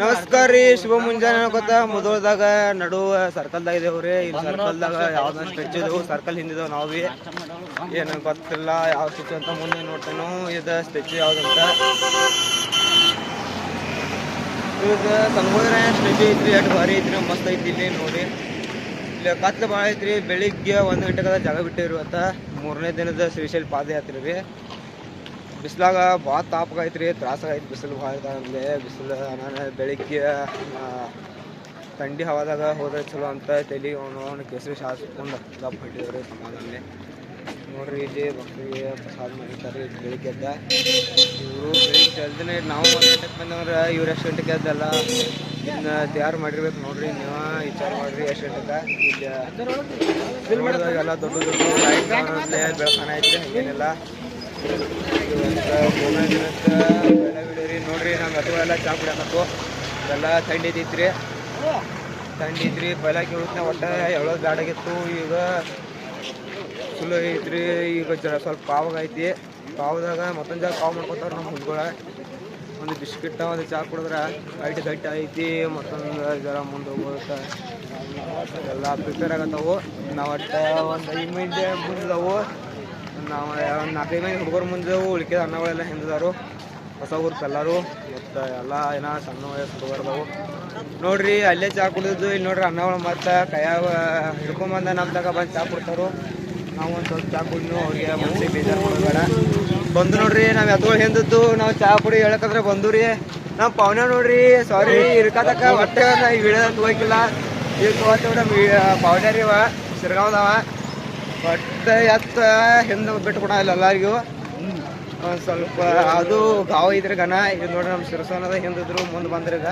ನಮಸ್ಕಾರ ರೀ, ಶುಭ ಮುಂಜಾನೆ ಗೊತ್ತಾ ಮುದೋಳ್ದಾಗ ಸರ್ಕಲ್ ಸರ್ಕಲ್ದಾಗ ಇದೇವ್ರಿ ಇಲ್ಲಿ ಸರ್ಕಲ್ದಾಗ ಯಾವ್ದ ಸ್ಟ್ರೆಚ್ ಇದಾವು. ಸರ್ಕಲ್ ಹಿಂದಿದಾವ್ ನಾವು ಬಿ. ಏನು ಗೊತ್ತಿಲ್ಲ ಯಾವ ಸ್ಟಿಚ್ ಅಂತ ಮುಂದೆ ನೋಡ್ತೇನೋ. ಇದು ಸ್ಟೆಚ್ ಯಾವ್ದಂತ ಇದ ಸಂಗೋದ್ರ ಸ್ಟಿಚ್ ಐತ್ರಿ, ಎಷ್ಟು ಭಾರಿ ಐತ್ರಿ, ಮಸ್ತ್ ಐತಿ ಇಲ್ಲಿ ನೋಡಿ. ಇಲ್ಲಿ ಕತ್ಲು ಭಾಳ ಐತ್ರಿ. ಬೆಳಿಗ್ಗೆ ಒಂದು ಗಂಟೆಗೆ ಜಾಗ ಬಿಟ್ಟಿರುವಂತ ಮೂರನೇ ದಿನದ ಸ್ಪೆಷಲ್ ಪಾದಯಾತ್ರೆ ರೀ. ಬಿಸಿಲಾಗ ಭಾಳ ತಾಪಗೈತ್ರಿ ತ್ರಾಸಾಗೈತಿ ಬಿಸಿಲು ಭಾಳ ನಮಗೆ ಬಿಸಿಲು ನಾನು ಬೆಳಿಗ್ಗೆ ಥಂಡಿ ಹವಾದಾಗ ಹೋದ್ರೆ ಚಲೋ ಅಂತ ತಲೆ ಅವನು ಅವನು ಕೇಸರಿ ಶಾಸ್ಕೊಂಡು ದಪ್ಪ ಹೊಟ್ಟಿದ್ರು ರೀ ಸಮಾಜದಲ್ಲಿ ನೋಡ್ರಿ ಇಲ್ಲಿ ಮಕ್ಕಳಿಗೆ ಪ್ರಸಾದ ಮಾಡಿರ್ತಾರೆ ಬೆಳಿಗ್ಗೆ ಎದ್ದ. ಇವರು ಬೆಳಿಗ್ಗೆ ಜಲ್ದಿನೇ ನಾವು ಗಂಟೆಗೆ ಬಂದವ್ರೆ ಇವ್ರು ಎಷ್ಟು ಗಂಟೆಗೆ ಎದ್ದಲ್ಲ ಇನ್ನು ತಯಾರು ಮಾಡಿರ್ಬೇಕು ನೋಡ್ರಿ, ನೀವು ವಿಚಾರ ಮಾಡಿರಿ ಎಷ್ಟು ಗಂಟೆಗೆ. ಇಲ್ಲಿ ಎಲ್ಲ ದೊಡ್ಡ ದೊಡ್ಡ ಲೈಟ್ ಬೆಳಕಾನ ಐತೆ ಹಂಗೇನಿಲ್ಲ. ಬಿಡಿರಿ ನೋಡ್ರಿ ನಮ್ಮ ಎತ್ತುಗಳೆಲ್ಲ ಚಾ ಕುಡಿಯಕತ್ತು ಎಲ್ಲ ಥಂಡಿ ಐತ್ರಿ ಥಂಡಿ ಐತ್ರಿ ಪೈಲ ಕೇಳುತ್ತೆ ಒಟ್ಟ ಎಳೋದು ಬ್ಯಾಡಾಗಿತ್ತು. ಈಗ ಚಲೋ ಐತ್ರಿ. ಈಗ ಜರ ಸ್ವಲ್ಪ ಪಾವಾಗೈತಿ ಪಾವದಾಗ ಮತ್ತೊಂದು ಜಾಗ ಪಾವು ಮಾಡ್ಕೊತಾರ ನಮ್ಮ ಹುಡುಗಳ. ಒಂದು ಬಿಸ್ಕಿಟ್ ಒಂದು ಚಾ ಕುಡಿದ್ರೆ ಐಟ್ ಗಟ್ಟಿ ಐತಿ. ಮತ್ತೊಂದು ಜರ ಮುಂದೆ ಹೋಗುತ್ತೆ ಎಲ್ಲ ಪ್ರಿಪೇರ್ ಆಗತ್ತವು. ನಾವು ಒಟ್ಟು ಒಂದು ಐದು ಮಂದಿ ಮುಂದವು ನಾವು ನಾಲ್ಕೈದು ಮಂದಿ ಹುಡುಗರ ಮುಂದೆ ಉಳಿಕೆ ಅನ್ನಗಳೆಲ್ಲ ಹಿಂದಿದಾರು ಹೊಸ ಊರು ಎಲ್ಲರೂ ಮತ್ತು ಎಲ್ಲ ಏನೋ ಸಣ್ಣ ವಯಸ್ಸು ಹುಡುಗರದವು. ನೋಡ್ರಿ, ಅಲ್ಲೇ ಚಾ ಕುಡಿದಿದ್ದು, ಇಲ್ಲಿ ನೋಡ್ರಿ ಅನ್ನಗಳು ಮತ್ತು ಕೈಯಾಗ ಹಿಡ್ಕೊಂಬಂದ ನಮ್ಮ ತಗ ಬಂದು ಚಾ ಕೊಡ್ತಾರು. ನಾವು ಒಂದು ಸ್ವಲ್ಪ ಚಾ ಕುಡಿದ್ನು, ಅವ್ರಿಗೆ ಮನಸ್ಸಿಗೆ ಬೇಜಾರು ಮಾಡಬೇಡ ಬಂದು ನೋಡ್ರಿ, ನಾವು ಎತ್ಗಳು ಹಿಂದಿದ್ದು, ನಾವು ಚಾ ಕುಡಿ ಹೇಳಕಂದ್ರೆ ಬಂದು ರೀ. ನಾವು ಪವನ ನೋಡ್ರಿ ಸಾರಿ ಇರ್ಕತಕ್ಕ ಹೊಟ್ಟೆ ನಾ ಈ ವಿಡಿಯೋ ಹೋಗಿಲ್ಲ. ಈಗ ತಗೋತ ನಮ್ಮ ಪವನ ರೀ ಸಿರ್ಗಾವ್ದವ ಒಟ್ಟು ಎತ್ತ ಹಿಂದೆ ಬಿಟ್ಕೊಡ ಕೊಡ ಇಲ್ಲ ಎಲ್ಲರಿಗೂ. ಒಂದು ಸ್ವಲ್ಪ ಅದು ಗಾವ ಇದ್ರೆ ಗನ ಇದು ನೋಡಿ ನಮ್ಮ ಶಿರಸನದ ಹಿಂದಿದ್ರು ಮುಂದೆ ಬಂದ್ರಿ ಈಗ.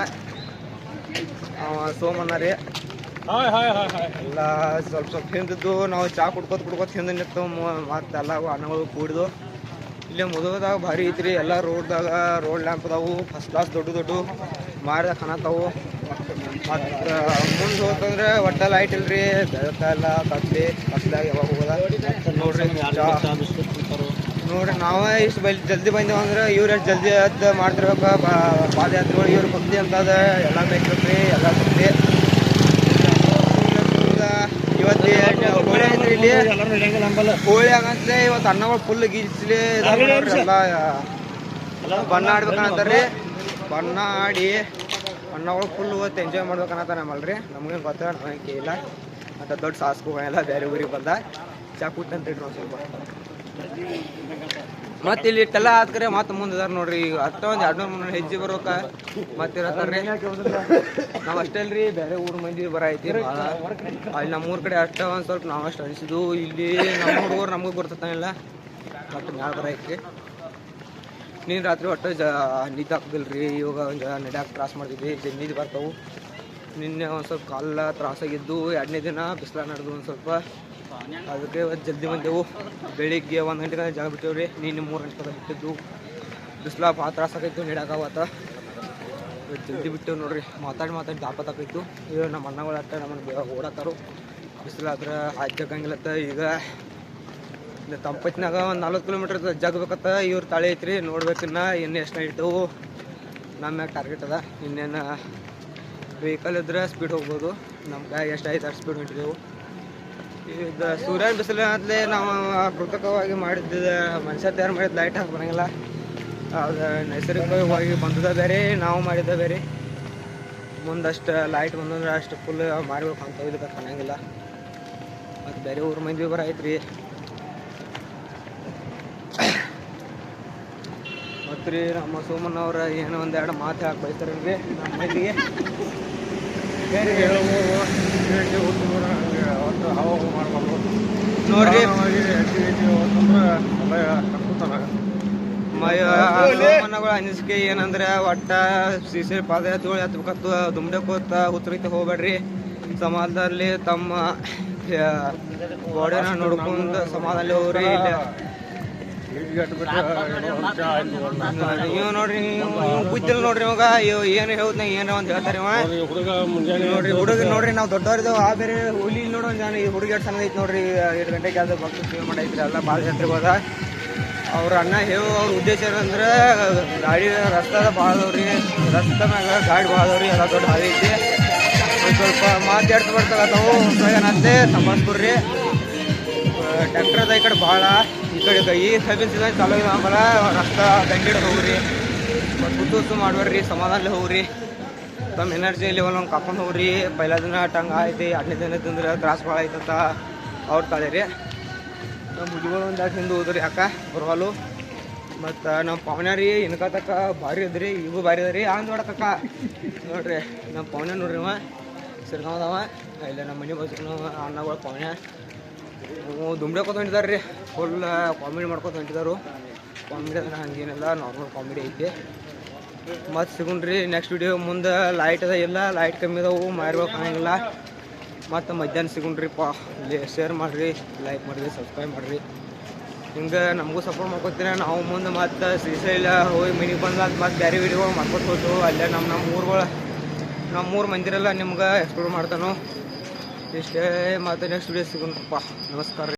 ಅವ ಸೋಮಣ್ಣ ರೀ. ಎಲ್ಲ ಸ್ವಲ್ಪ ಸ್ವಲ್ಪ ಹಿಂದಿದ್ದು ನಾವು ಚಾ ಕುಡ್ಕೋತ ಕುಡ್ಕೋತ ಹಿಂದೆ ನಿಂತು ಮತ್ತೆ ಎಲ್ಲ ಅನ್ನಗಳು ಕೂಡಿದು ಇಲ್ಲೇ ಮುದುಗದಾಗ ಭಾರಿ ಐತ್ರಿ. ಎಲ್ಲ ರೋಡ್ದಾಗ ರೋಡ್ ಲ್ಯಾಂಪ್ ಅದಾವು ಫಸ್ಟ್ ಕ್ಲಾಸ್ ದೊಡ್ಡ ದೊಡ್ಡ. ಮಾರಿದ ಕಾಣತಾವು ಮತ್ತು ಮುಂದೆ ಹೋಗ್ತಂದ್ರೆ ಒಟ್ಟ ಲೈಟ್ ಇಲ್ರಿ ಬೆಳಕಲ್ಲ ಕತ್ಲಿ ಕತ್ಲಾಗ ಯಾವಾಗ ಹೋಗೋದ? ನೋಡ್ರಿ ನೋಡ್ರಿ ನಾವೇ ಇಷ್ಟು ಬೈ ಜಲ್ದಿ ಬಂದೇವು ಅಂದ್ರೆ ಇವ್ರು ಎಷ್ಟು ಜಲ್ದಿ ಎದ್ದು ಮಾಡ್ತಿರ್ಬೇಕು ಪಾದಯಾತ್ರೆಗಳು ಇವ್ರು ಭಕ್ತಿ ಅಂತದ ಎಲ್ಲ ಬೇಕ್ರಿ ಎಲ್ಲ ಭಕ್ತಿ ಇವತ್ತು ಹೋಳಿ ಐತ್ರಿ ಇಲ್ಲಿ ಹೋಳಿ ಆಗಂತಲೇ ಇವತ್ತು ಅನ್ನಗಳು ಫುಲ್ ಗೀಚಲಿ ಎಲ್ಲ ಬಣ್ಣ ಆಡ್ಬೇಕಂತಾರ್ರಿ. ಬಣ್ಣ ಆಡಿ ಅನ್ನಗಳು ಫುಲ್ ಇವತ್ತು ಎಂಜಾಯ್ ಮಾಡ್ಬೇಕನ್ನತ್ತ ನಮ್ಮಲ್ರಿ. ನಮ್ಗೆ ಗೊತ್ತಿಲ್ಲ ನಮಗೆ ಇಲ್ಲ ಮತ್ತು ದೊಡ್ಡ ಸಾಸ್ಕೋಗಳೆಲ್ಲ ಬೇರೆ ಊರಿಗೆ ಬಂದ. ಚಾ ಕುಟ್ ಅಂತ ಇಟ್ರು ಸ್ವಲ್ಪ. ಮತ್ತೆ ಇಲ್ಲಿ ಇಟ್ಟೆಲ್ಲ ಆದ್ಕರೆ ಮತ್ತೆ ಮುಂದೆ ಅದಾರ ನೋಡ್ರಿ. ಈಗ ಅಷ್ಟ ಒಂದು ಎರಡು ಮೂರು ಹೆಜ್ಜೆ ಬರೋಕ ಮತ್ತೆ ಇರತ್ತಾರ್ರಿ. ನಾವು ಅಷ್ಟೇ ಅಲ್ರಿ, ಬೇರೆ ಊರ ಮಂದಿ ಬರ ಐತಿ ಅಲ್ಲಿ ನಮ್ಮ ಊರ್ ಕಡೆ ಅಷ್ಟ ಒಂದು ಸ್ವಲ್ಪ ನಾವು ಅಷ್ಟು ಅನಿಸಿದ್ವು. ಇಲ್ಲಿ ನಮ್ಮ ಹುಡುಗರು ನಮಗೆ ಬರ್ತತಾನಿಲ್ಲ ಮತ್ತೆ ಮ್ಯಾಲ ಬರ ಐತಿ ನೀನು ರಾತ್ರಿ ಒಟ್ಟು ಜ ನಿದ್ದೆ ರೀ ಇವಾಗ ಒಂದು ನಡ್ಯಾಕ ತ್ರಾಸ ಮಾಡ್ತಿದ್ವಿ ಜ ನಿದ್ದೆ ಬರ್ತಾವು. ನಿನ್ನೆ ಒಂದು ಸ್ವಲ್ಪ ಕಾಲ ತ್ರಾಸಾಗಿದ್ದು. ಎರಡನೇ ದಿನ ಬಿಸಿಲ ನಡೆದು ಒಂದು ಸ್ವಲ್ಪ. ಅದಕ್ಕೆ ಇವತ್ತು ಜಲ್ದಿ ಬಂದೆವು. ಬೆಳಿಗ್ಗೆ ಒಂದು ಗಂಟೆಗೆ ಜಾಗ ಬಿಟ್ಟೇವ್ರಿ. ನಿನ್ನೆ ಮೂರು ಗಂಟೆ ಬಿಟ್ಟಿದ್ದು. ಬಿಸಿಲ ಭಾಳ ತ್ರಾಸಾಗೈತು ನಡ್ಯಾಕಾವತ್ತ ಇವತ್ತು ಜಲ್ದಿ ಬಿಟ್ಟೆವು ನೋಡ್ರಿ. ಮಾತಾಡಿ ಮಾತಾಡಿ ದಾಪತ್ತಾಕೈತು ಇವಾಗ ನಮ್ಮ ಅಣ್ಣಗಳ ಅಟ್ಟ ನಮ್ಮನ್ನು ಓಡಾತಾರು ಬಿಸಿಲಾದ್ರೆ ಹಾಕಂಗಿಲ್ಲತ್ತ ಈಗ ತಂಪತ್ತಿನಾಗ ಒಂದು ನಲ್ವತ್ತು ಕಿಲೋಮೀಟ್ರ್ ಜಗ್ಬೇಕತ್ತ ಇವ್ರ ತಾಳಿ ಐತ್ರಿ. ನೋಡ್ಬೇಕಿನ್ನ ಇನ್ನು ಎಷ್ಟು ಇಟ್ಟವು ನಮ್ಮ ಟಾರ್ಗೆಟ್ ಅದ. ಇನ್ನೇನು ವೆಹಿಕಲ್ ಇದ್ರೆ ಸ್ಪೀಡ್ ಹೋಗ್ಬೋದು. ನಮ್ಮ ಕೈ ಎಷ್ಟು ಐದು ಅಷ್ಟು ಸ್ಪೀಡ್ ಹೊಂಟಿದೆವು. ಇದು ಸೂರ್ಯನ ಬಿಸಿಲು ಅಂತಲೇ ನಾವು ಕೃತಕವಾಗಿ ಮಾಡಿದ್ದ ಮನುಷ್ಯ ತಯಾರು ಮಾಡಿದ ಲೈಟ್ ಹಾಕಿ ಬರಂಗಿಲ್ಲ. ಅದು ನೈಸರ್ಗಿಕವಾಗಿ ಬಂದದ ಬೇರೆ, ನಾವು ಮಾಡಿದ್ದ ಬೇರೆ. ಮುಂದಷ್ಟು ಲೈಟ್ ಬಂದಂದ್ರೆ ಅಷ್ಟು ಫುಲ್ ಮಾಡ್ಬೇಕು ಅಂತ ಇದಕ್ಕೆ ಕಾಣಂಗಿಲ್ಲ. ಮತ್ತು ಬೇರೆ ಊರ ಮಂದಿ ಬರ ಐತ್ರಿ ಮತ್ತು ರೀ ನಮ್ಮ ಸೋಮನ್ ಅವ್ರ ಏನೋ ಒಂದೆರಡು ಮಾತು ಹಾಕಿ ಬೈತಾರಲ್ರಿ ನಮ್ಮ ಮೈಲಿಗೆ. ನೋಡ್ರಿ. ಅನಿಸಿಕೆ ಏನಂದ್ರೆ ಒಟ್ಟ ಶ್ರೀ ಪಾದಯಾತ್ರೆಗಳು ಎತ್ತಬೇಕತ್ತು ದುಂಬಡೆ ಕೂತ ಉತ್ತರಕ್ಕೆ ಹೋಗ್ಬೇಡ್ರಿ. ಸಮಾಜದಲ್ಲಿ ತಮ್ಮ ಗೋಡೆನ ನೋಡ್ಕೊಂಡು ಸಮಾಜದಲ್ಲಿ ಹೋಗ್ರಿ. ಇಲ್ಲಿ ನೀವು ನೋಡ್ರಿ ಬುದ್ಧಿಲ್ ನೋಡ್ರಿ ಇವಾಗ ಇವ್ ಏನು ಹೇಳ್ದ ಏನೋ ಅಂತ ಹೇಳ್ತಾರೆ ಇವ. ಹುಡುಗ ಮುಂಜಾನೆ ನೋಡ್ರಿ ಹುಡುಗ ನೋಡ್ರಿ ನಾವು ದೊಡ್ಡವ್ರಿದ್ದೇವೆ ಆ ಬೇರೆ ಹುಲಿ ನೋಡೋ ನಾನು ಈ ಹುಡುಗ ಎಷ್ಟು ಸಣ್ಣ ಐತಿ ನೋಡ್ರಿ ಎರಡು ಗಂಟೆಗೆ ಅದು ಭಕ್ತ ಸೇವೆ ಮಾಡೈತ್ರಿ ಎಲ್ಲ ಭಾಳ ಜಾತ್ರೆಗೆ ಹೋದ ಅವ್ರ ಅಣ್ಣ ಹೇಳೋ ಅವ್ರ ಉದ್ದೇಶ ಏನಂದ್ರೆ ಗಾಡಿ ರಸ್ತಾದ ಭಾಳ ಅದಾವ್ರಿ ರಸ್ತೆ ಮ್ಯಾಗ ಗಾಡಿ ಭಾಳ ಅದಾವ್ರಿ ಎಲ್ಲ ದೊಡ್ಡ ಹಾದಿ ಐತಿ. ಸ್ವಲ್ಪ ಮಾತಾಡ್ತಾ ಬರ್ತಾಗತ್ತಾವು ಏನಂತೆ ಸಂಭಾಳಿಸ್ಕೊಡ್ರಿ ಟ್ರ್ಯಾಕ್ಟರ್ದ ಈ ಕಡೆ ಭಾಳ ಈ ಕಡೆ ಈ ಸರ್ವಿಸ್ ಸೀಸನ್ ಚಾಲೂ ಆಮೇಲೆ ರಸ್ತಾ ದಂಡಿಡ್ ಹೋಗ್ರಿ. ಮತ್ತು ಹುಟ್ಟು ಮಾಡ್ಬೇಡ್ರಿ ಸಮಾಧಾನ ಹೋಗ್ರಿ. ತಮ್ಮ ಎನರ್ಜಿ ಲೆವೆಲ್ ಒಂದು ಕರ್ಕೊಂಡು ಹೋಗ್ರಿ. ಪೈಲ ದಿನ ಟಂಗ್ ಐತಿ ಎರಡನೇ ದಿನ ತಿಂದ್ರೆ ತ್ರಾಸ ಭಾಳ ಐತಂತ ಅವ್ರು ತಾಳಿರಿ. ನಮ್ಮ ಹುಡುಗರು ಒಂದು ಎರಡು ಹಿಂದೆ ಹೋದ್ರಿ ಯಾಕ ಬರವಾಲು ಮತ್ತು ನಮ್ಮ ಪವನ್ಯಾರಿ ಇನ್ಕ ತಕ್ಕ ಭಾರಿ ಇದ್ರಿ ಇವು ಭಾರಿ ಅದ್ರಿ. ಆ ನೋಡಕ್ಕ ನೋಡ್ರಿ ನಮ್ಮ ಪವನ ನೋಡ್ರಿ ಅವ ಸಿರ್ಗಾವದವ ಇಲ್ಲ ನಮ್ಮ ಮನೆ ಬಾಜುನು, ಅಣ್ಣಗಳು ಪವನ್ಯ. ದುಂಬ್ಡೆ ಹೊಂಟಿದಾರೆ ರೀ. ಫುಲ್ ಕಾಮಿಡಿ ಮಾಡ್ಕೊತ ಹೊಂಟಿದಾರು. ಕಾಮಿಡಿ ಅಂದ್ರೆ ಹಂಗೇನಿಲ್ಲ ನಾರ್ಮಲ್ ಕಾಮಿಡಿ ಐತಿ. ಮತ್ತು ಸಿಗುಣ್ರಿ ನೆಕ್ಸ್ಟ್ ವಿಡಿಯೋ ಮುಂದೆ ಲೈಟ್ ಅದ ಇಲ್ಲ ಲೈಟ್ ಕಮ್ಮಿ ಅದಾವು ಮಾರ್ಬೇಕು ಹಂಗಿಲ್ಲ ಮತ್ತು ಮಧ್ಯಾಹ್ನ ಸಿಗುಣ್ರಿಪ್ಪ ಇಲ್ಲಿ ಶೇರ್ ಮಾಡಿರಿ ಲೈಕ್ ಮಾಡಿರಿ ಸಬ್ಸ್ಕ್ರೈಬ್ ಮಾಡಿರಿ. ಹಿಂಗೆ ನಮಗೂ ಸಪೋರ್ಟ್ ಮಾಡ್ಕೊತೀನಿ ನಾವು ಮುಂದೆ ಮತ್ತು ಶ್ರೀಶೈಲ ಹೋಗಿ ಮಿನಿಗೆ ಬಂದಾಗ ಮತ್ತು ಬೇರೆ ವಿಡಿಯೋ ಹೋಗ್ತು ಅಲ್ಲೇ ನಮ್ಮ ನಮ್ಮ ಊರುಗಳು ನಮ್ಮ ಊರು ಮಂದಿರೆಲ್ಲ ನಿಮ್ಗೆ ಎಕ್ಸ್ಪ್ಲೋರ್ ಮಾಡ್ತಾನೋ. ಇಷ್ಟೇ ಮತ್ತೆ ನೆಕ್ಸ್ಟ್ ವಿಡಿಯೋ ಸಿಗೋಣಪ್ಪ. ನಮಸ್ಕಾರ